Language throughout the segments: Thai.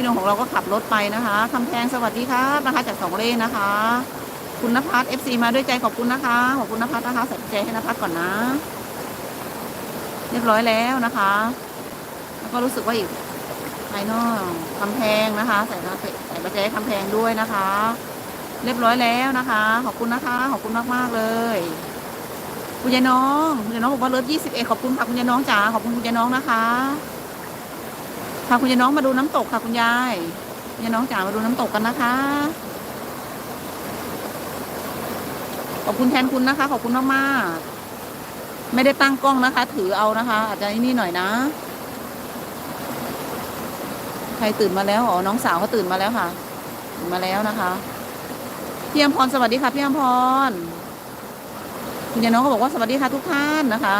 พี่นงของเราก็ขับรถไปนะคะคำแพงสวัสดีครับนะคะจากสองเลนนะคะ คุณนภัสเอฟซีมาด้วยใจขอบคุณนะคะ ขอบคุณนภัสนะคะใส่ใจให้นภัสก่อนนะ เรียบร้อยแล้วนะคะ แล้วก็รู้สึกว่าอีกภายนอกคำแพงนะคะ ใส่ใส่ประแจคำแพงด้วยนะคะ เรียบร้อยแล้วนะคะ ขอบคุณนะคะ ขอบคุณมากมากเลยคุณยายน้องคุณยายน้องบอกว่าเลิฟยี่สิบเอ็ดขอบคุณค่ะคุณยายน้องจ๋าขอบคุณคุณยายน้องนะคะ พาคุณยายน้องมาดูน้ำตกค่ะคุณยายยายน้องจ๋ามาดูน้ำตกกันนะคะ ขอบคุณแทนคุณนะคะ ขอบคุณมากๆไม่ได้ตั้งกล้องนะคะ ถือเอานะคะ อาจจะนี่หน่อยนะ ใครตื่นมาแล้วอ๋อน้องสาวเขาตื่นมาแล้วค่ะตื่นมาแล้วนะคะพี่อมพรสวัสดีค่ะพี่อมพรคุณยายน้องก็บอกว่าสวัสดีค่ะทุกท่านนะคะ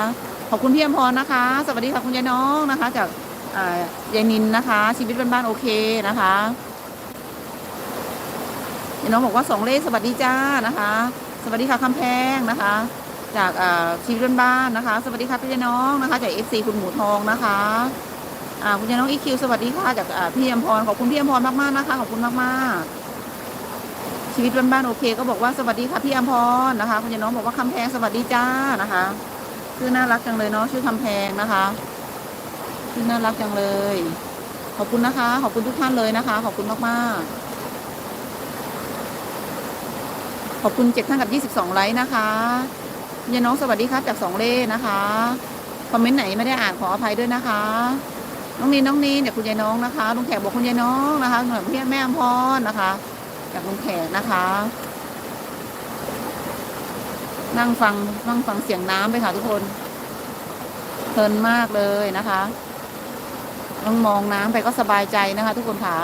ขอบคุณพี่อมพรนะคะ สวัสดีค่ะคุณยายน้องนะคะ จาก ยายนินนะคะ ชีวิตบ้านๆโอเคนะคะยายน้องบอกว่าสองเลขสวัสดีจ้านะคะ สวัสดีค่ะคำแพงนะคะ จากชีวิตบ้านๆนะคะ สวัสดีค่ะพี่ยายน้องนะคะจากเอฟซีคุณหมูทองนะคะคุณยายน้องอีคิวสวัสดีค่ะจากพี่อมพรขอบคุณพี่อมพรมากๆนะคะขอบคุณมากๆชีวิตบ้านๆโอเคก็บอกว่าสวัสดีค่ะพี่อมพรนะคะ คุณยายน้องบอกว่าคำแพงสวัสดีจ้านะคะชื่อน่ารักจังเลยเนาะชื่อคำแพงนะคะ น่ารักจังเลย ขอบคุณนะคะ ขอบคุณทุกท่านเลยนะคะ ขอบคุณมากๆ ขอบคุณเจ็ดท่านกับยี่สิบสองไลค์นะคะยายน้องสวัสดีครับจากสองเล่นะคะ คอมเมนต์ไหนไม่ได้อ่านขออภัยด้วยนะคะ น้องนีนน้องนีนจากคุณยายน้องนะคะ ลุงแขกบอกคุณยายน้องนะคะเหมือนพี่แม่อมพรนะคะ จากลุงแขกนะคะ นั่งฟังนั่งฟังเสียงน้ำไปค่ะทุกคนเพลินมากเลยนะคะ ต้องมองน้ำไปก็สบายใจนะคะ ทุกคนค่ะ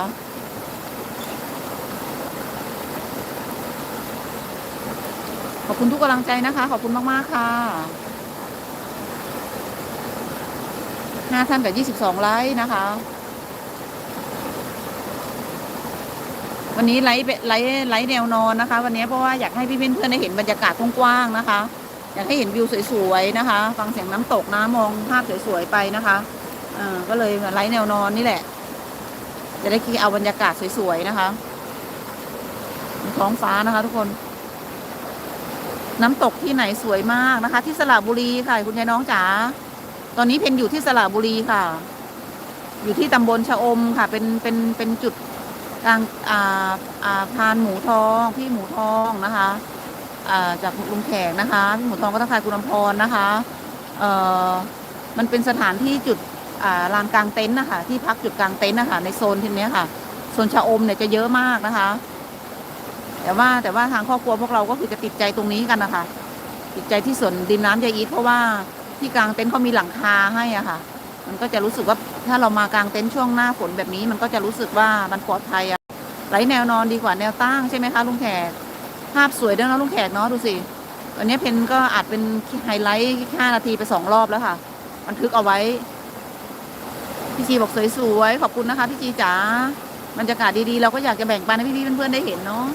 ขอบคุณทุกกำลังใจนะคะ ขอบคุณมาก ๆ ค่ะห้าท่านกับยี่สิบสองไลค์นะคะ วันนี้ไลฟ์ไลฟ์ไลฟ์แนวนอนนะคะ วันนี้เพราะว่าอยากให้พี่เพื่อนๆได้เห็นบรรยากาศกว้างๆนะคะ อยากให้เห็นวิวสวยๆนะคะ ฟังเสียงน้ำตกนะมองภาพสวยๆไปนะคะ ก็เลยไลฟ์แนวนอนนี่แหละ จะได้คิดเอาบรรยากาศสวยๆนะคะท้องฟ้านะคะ ทุกคน น้ำตกที่ไหนสวยมากนะคะ ที่สระบุรีค่ะ คุณยายน้องจ๋าตอนนี้เพนอยู่ที่สระบุรีค่ะ อยู่ที่ตำบลชะอมค่ะ เป็นเป็นเป็นจุดกลางอ่าอ่าพานหมูทองพี่หมูทองนะคะอ่าจากลุงแขกนะคะพี่หมูทองก็ทักทายคุณลำพรนะคะ เอ่อมันเป็นสถานที่จุด ลานกลางเต็นท์นะคะที่พักจุดกลางเต็นท์นะคะในโซนที่นี้ค่ะโซนชะอมเนี่ยจะเยอะมากนะคะ แต่ว่าแต่ว่าทางครอบครัวพวกเราก็คือจะติดใจตรงนี้กันนะคะติดใจที่สวนดินน้ำยายอีทเพราะว่าที่กลางเต็นท์เขามีหลังคาให้อะค่ะ มันก็จะรู้สึกว่าถ้าเรามากางเต็นท์ช่วงหน้าฝนแบบนี้ มันก็จะรู้สึกว่ามันปลอดภัยอะไหลแนวนอนดีกว่าแนวตั้งใช่ไหมคะลุงแขกภาพสวยด้วยนะลุงแขกเนาะดูสิตอนนี้เพนก็อัดเป็นไฮไลท์ห้านาทีไปสองรอบแล้วค่ะบันทึกเอาไว้ พี่จีบอกสวยๆขอบคุณนะคะพี่จีจ๋าบรรยากาศดีๆเราก็อยากจะแบ่งปันให้พี่ๆเพื่อนๆได้เห็นเนาะ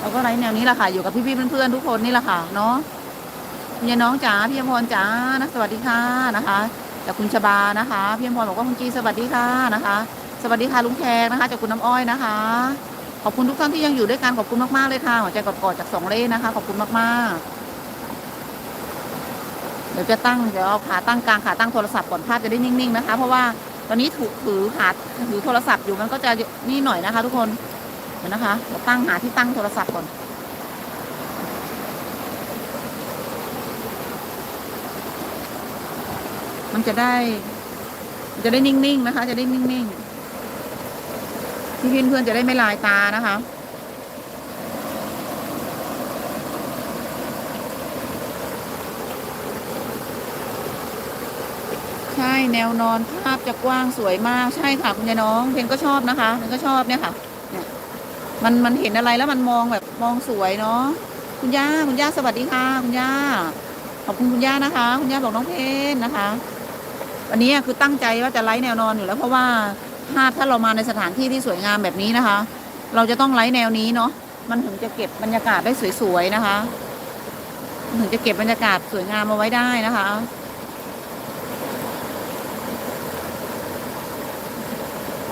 เราก็ไลฟ์แนวนี้แหละค่ะอยู่กับพี่ๆเพื่อนๆทุกคนนี่แหละค่ะเนาะพี่น้องจ๋าพี่อมพรจ๋านะสวัสดีค่ะนะคะจากคุณชบานะคะพี่อมพรบอกว่าคุณจีสวัสดีค่ะนะคะ สวัสดีค่ะลุงแขกนะคะ จากคุณน้ำอ้อยนะคะ ขอบคุณทุกท่านที่ยังอยู่ด้วยกันขอบคุณมากๆเลยค่ะหัวใจกอดๆจากสองเล่นะคะ ขอบคุณมากๆ ดี๋ยวจะตั้งเดี๋ยวเอาขาตั้งกลางขาตั้งโทรศัพท์ก่อนภาพจะได้นิ่งๆนะคะ เพราะว่าตอนนี้ถูกถือขาถือโทรศัพท์อยู่มันก็จะนี่หน่อยนะคะ ทุกคนเดี๋ยวนะคะเดี๋ยวตั้งหาที่ตั้งโทรศัพท์ก่อนมันจะได้มันจะได้นิ่งๆนะคะ จะได้นิ่งๆพี่เพื่อนๆจะได้ไม่ลายตานะคะ ช่แนวนอนภาพจะกว้างสวยมากใช่ค่ะคุณยายน้องเพนก็ชอบนะคะเพนก็ชอบเนี่ยค่ะเนี่ยมันมันเห็นอะไรแล้วมันมองแบบมองสวยเนาะคุณย่าคุณย่าสวัสดีค่ะ คุณย่าขอบคุณคุณย่านะคะ คุณย่าบอกน้องเพนนะคะวันนี้คือตั้งใจว่าจะไลฟ์แนวนอนอยู่แล้วเพราะว่าภาพถ้าเรามาในสถานที่ที่สวยงามแบบนี้นะคะ เราจะต้องไลฟ์แนวนี้เนาะมันถึงจะเก็บบรรยากาศได้สวยๆนะคะ ถึงจะเก็บบรรยากาศสวยงามมาไว้ได้นะคะ